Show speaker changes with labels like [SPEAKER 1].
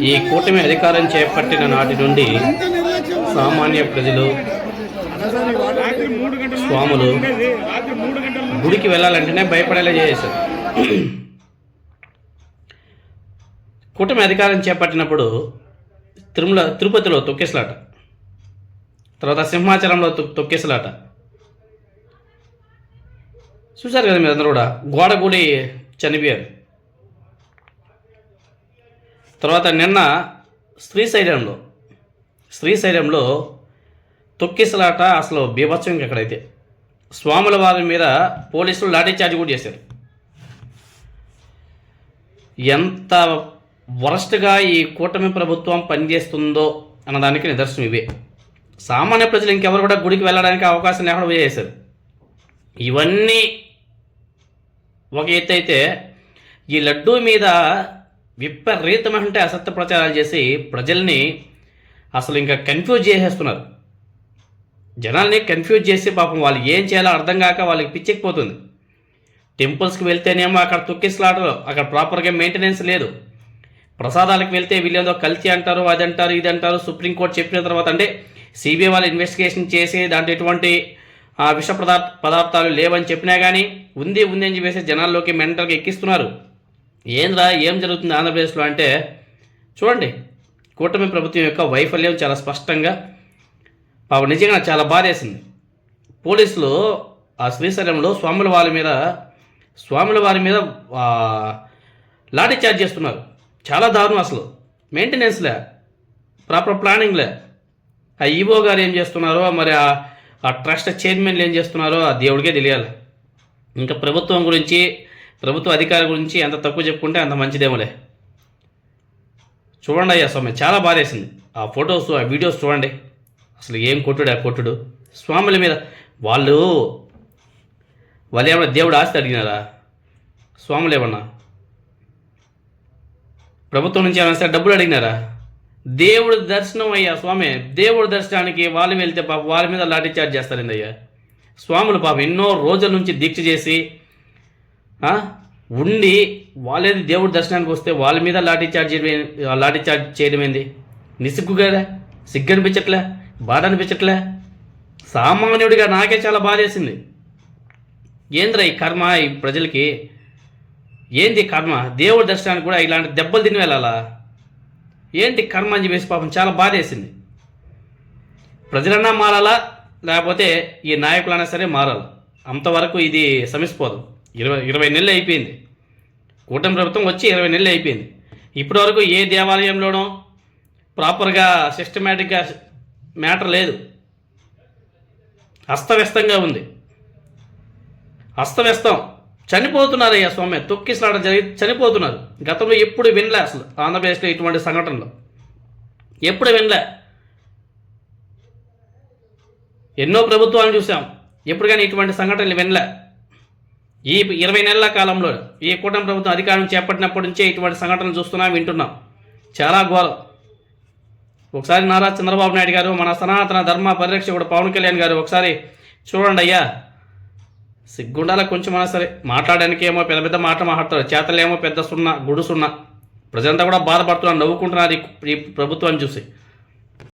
[SPEAKER 1] ఈ కూటమి అధికారం చేపట్టిన నాటి నుండి సామాన్య ప్రజలు స్వాములు గుడికి వెళ్ళాలంటేనే భయపడేలా చేశారు. కూటమి అధికారం చేపట్టినప్పుడు తిరుమల తిరుపతిలో తొక్కేసలాట తర్వాత సింహాచలంలో తొ- తొక్కేసలాట. చూశారు కదా మీరు అందరూ కూడా గోడ గుడి చనిపోయారు. తర్వాత నిన్న శ్రీశైలంలో శ్రీశైలంలో తొక్కిసలాట అసలు బీభత్సం ఎక్కడైతే స్వాముల వారి మీద పోలీసులు లాఠీచార్జ్ కూడా చేశారు. ఎంత వరస్ట్గా ఈ కూటమి ప్రభుత్వం పనిచేస్తుందో అన్నదానికి నిదర్శనం ఇవే. సామాన్య ప్రజలు ఇంకెవరు కూడా గుడికి వెళ్ళడానికి అవకాశం లేకుండా చేశారు ఇవన్నీ ఒక ఎత్తు అయితే ఈ లడ్డూ మీద విపరీతమంటే అసత్య ప్రచారాలు చేసి ప్రజల్ని అసలు ఇంకా కన్ఫ్యూజ్ చేసేస్తున్నారు. జనాల్ని కన్ఫ్యూజ్ చేసి పాపం వాళ్ళు ఏం చేయాలో అర్థం కాక వాళ్ళకి పిచ్చెక్కిపోతుంది. టెంపుల్స్కి వెళ్తేనేమో అక్కడ తొక్కిసలాటలు అక్కడ ప్రాపర్గా మెయింటెనెన్స్ లేదు. ప్రసాదాలకు వెళ్తే వీళ్ళేదో కల్తీ అంటారు అది అంటారు ఇది అంటారు సుప్రీంకోర్టు చెప్పిన తర్వాత అంటే సిబిఐ వాళ్ళు ఇన్వెస్టిగేషన్ చేసి దాంట్లో ఎటువంటి ఆ, విష పదార్థ పదార్థాలు లేవని చెప్పినా కానీ ఉంది ఉంది అని చెప్పేసి జనాల్లోకి మెంటల్గా ఎక్కిస్తున్నారు. ఏంద్రా ఏం జరుగుతుంది ఆంధ్రప్రదేశ్లో అంటే చూడండి కూటమి ప్రభుత్వం యొక్క వైఫల్యం చాలా స్పష్టంగా పాపం నిజంగా నాకు చాలా బాధేసింది. పోలీసులు ఆ శ్రీశైలంలో స్వాముల వారి మీద స్వాముల వారి మీద లాఠీ చార్జ్ చేస్తున్నారు. చాలా దారుణం అసలు. మెయింటెనెన్స్లే ప్రాపర్ ప్లానింగ్లే. ఆ ఈవో గారు ఏం చేస్తున్నారో మరి ఆ ఆ ట్రస్ట్ చైర్మన్లు ఏం చేస్తున్నారో ఆ దేవుడికే తెలియాలి. ఇంకా ప్రభుత్వం గురించి ప్రభుత్వ అధికారి గురించి ఎంత తక్కువ చెప్పుకుంటే అంత మంచిదేమోలే. చూడండి అయ్యా స్వామి చాలా బాధేసింది. ఆ ఫొటోస్ ఆ వీడియోస్ చూడండి. అసలు ఏం కొట్టుడు ఆ కొట్టుడు? స్వాముల మీద వాళ్ళు వాళ్ళు ఏమన్నా దేవుడు ఆస్తి అడిగినారా? స్వాములు ఏమన్నా? ప్రభుత్వం నుంచి ఏమైనా సరే డబ్బులు అడిగినారా? దేవుడి దర్శనం అయ్యా స్వామి దేవుడి దర్శనానికి వాళ్ళు వెళ్తే పాప వాళ్ళ మీద లాఠీ చార్జ్ చేస్తారండి అయ్యా. స్వాములు పాపం ఎన్నో రోజుల నుంచి దీక్ష చేసి ఉండి వాళ్ళేది దేవుడి దర్శనానికి వస్తే వాళ్ళ మీద లాఠీ చార్జ్ చేయడం- లాఠీ చార్జ్ చేయడం ఏంది? నిసిగ్గు కదా? సిగ్గు అనిపించట్లే? బాధ అనిపించట్లే? సామాన్యుడిగా నాకే చాలా బాధేసింది ఏంద్రా ఈ కర్మ ఈ ప్రజలకి? ఏంది కర్మ? దేవుడి దర్శనానికి కూడా ఇలాంటి దెబ్బలు తిని వెళ్ళాలా? ఏంటి కర్మ అని చెప్పేసి పాపం చాలా బాధేసింది ప్రజలన్నా మారాలా? లేకపోతే ఈ నాయకులైనా సరే మారాలి. అంతవరకు ఇది సమిసిపోదు ఇరవై ఇరవై నెలలు అయిపోయింది. కూటమి ప్రభుత్వం వచ్చి ఇరవై నెలలు అయిపోయింది. ఇప్పటివరకు ఏ దేవాలయంలోనో ప్రాపర్గా సిస్టమేటిక్గా మ్యాటర్ లేదు. అస్తవ్యస్తంగా ఉంది. అస్తవ్యస్తం. చనిపోతున్నారు అయ్యా స్వామి తొక్కిసలాట జరిగి చనిపోతున్నారు. గతంలో ఎప్పుడు వినలే అసలు ఆంధ్రప్రదేశ్లో ఇటువంటి సంఘటనలు. ఎప్పుడు వినలే. ఎన్నో ప్రభుత్వాలను చూసాం. ఎప్పుడు కానీ ఇటువంటి సంఘటనలు వినలే. ఈ ఇరవై నెలల కాలంలో ఈ కూటమి ప్రభుత్వం అధికారం చేపట్టినప్పటి నుంచే ఇటువంటి సంఘటనలు చూస్తున్నాం వింటున్నాం. చాలా ఘోరం. ఒకసారి నారా చంద్రబాబు నాయుడు గారు మన సనాతన ధర్మ పరిరక్షకుడు పవన్ కళ్యాణ్ గారు ఒకసారి చూడండి అయ్యా. సిగ్గుండాల కొంచెం అయినా సరే. మాట్లాడడానికి ఏమో పెద్ద పెద్ద మాట మాట్లాడతారు. చేతలేమో పెద్ద సున్నా గుడు సున్నా. ప్రజలంతా కూడా బాధపడుతున్నారు నవ్వుకుంటున్నారు ఈ ప్రభుత్వాన్ని చూసి.